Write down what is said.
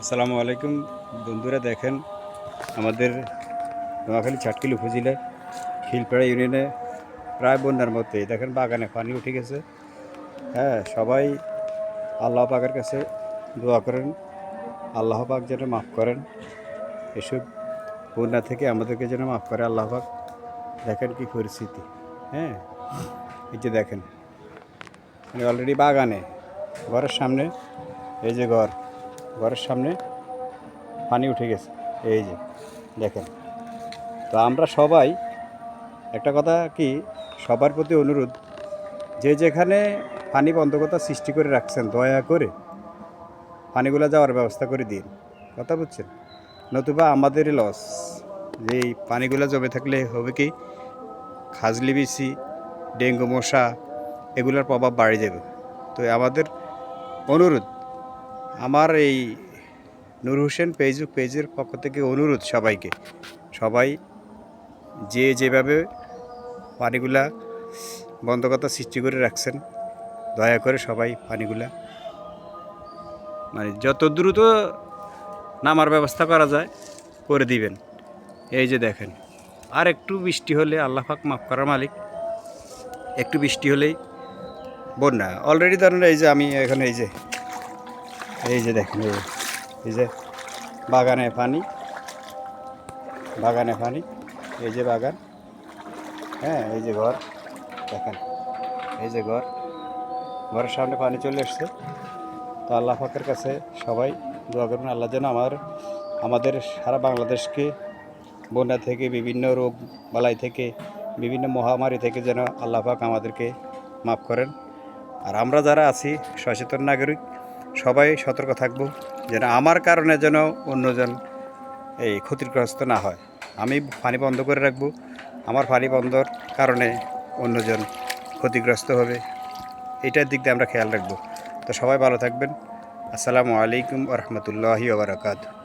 আসসালামু আলাইকুম। বন্ধুরা দেখেন, আমাদের নোয়াখালী চাটকিল উপজেলার খিলপাড়া ইউনিয়নে প্রায় বন্যার মধ্যে। দেখেন বাগানে পানি উঠে গেছে। হ্যাঁ সবাই আল্লাহ পাকের কাছে দোয়া করেন। আল্লাহ পাক যেন মাফ করেন। এসব বন্যা থেকে আমাদেরকে যেন মাফ করে আল্লাহ পাক। দেখেন কি পরিস্থিতি। হ্যাঁ এই যে দেখেন মানে অলরেডি বাগানে, ঘরের সামনে, এই যে ঘর। ঘরের সামনে পানি উঠে গেছে। এই যে, দেখেন। তো আমরা সবাই, একটা কথা কি, সবার প্রতি অনুরোধ, যে যেখানে পানি বন্ধকতা সৃষ্টি করে রাখছেন, দয়া করে পানিগুলো যাওয়ার ব্যবস্থা করে দিন। কথা বুঝছেন? নতুবা আমাদেরই লস যে এই পানিগুলো জমে থাকলে হবে কি, খাজলি বিসি ডেঙ্গু মশা, এগুলোর প্রভাব বাড়ে যাবে। তো আমাদের অনুরোধ আমার এই নূর হোসেন পেজুক পেজের পক্ষ থেকে অনুরোধ সবাইকে। সবাই যে যেভাবে পানিগুলা বন্ধকতা সৃষ্টি করে রাখছেন, দয়া করে সবাই পানিগুলা মানে যত দ্রুত নামার ব্যবস্থা করা যায়, করে দিবেন। এই যে দেখেন, আর একটু বৃষ্টি হলে আল্লাহ পাক মাফ করার মালিক। একটু বৃষ্টি হলেই বন্যা। অলরেডি ধরেন এই যে আমি এখানে এই যে এই যে দেখেন, এই যে- বাগানে পানি বাগানে পানি, এই যে বাগান হ্যাঁ এই যে ঘর, দেখেন, এই যে ঘর, ঘরের সামনে পানি চলে এসছে। তো আল্লাহ পাকের কাছে সবাই দোয়া করুন, আল্লাহ যেন আমার, আমাদের সারা বাংলাদেশকে বন্যা থেকে, বিভিন্ন রোগ বালাই থেকে, বিভিন্ন মহামারী থেকে যেন আল্লাহ পাক আমাদেরকে মাফ করেন। আর আমরা যারা আছি, সচেতন নাগরিক সবাই সতর্ক থাকব যেন আমার কারণে যেন অন্যজন এই ক্ষতিগ্রস্ত না হয়। আমি পানি বন্ধ করে রাখব। আমার পানি বন্ধর কারণে অন্যজন ক্ষতিগ্রস্ত হবে। এটার দিক দিয়ে আমরা খেয়াল রাখব। তো সবাই ভালো থাকবেন। আসসালামু আলাইকুম রহমতুল্লাহি ওবরাকাতু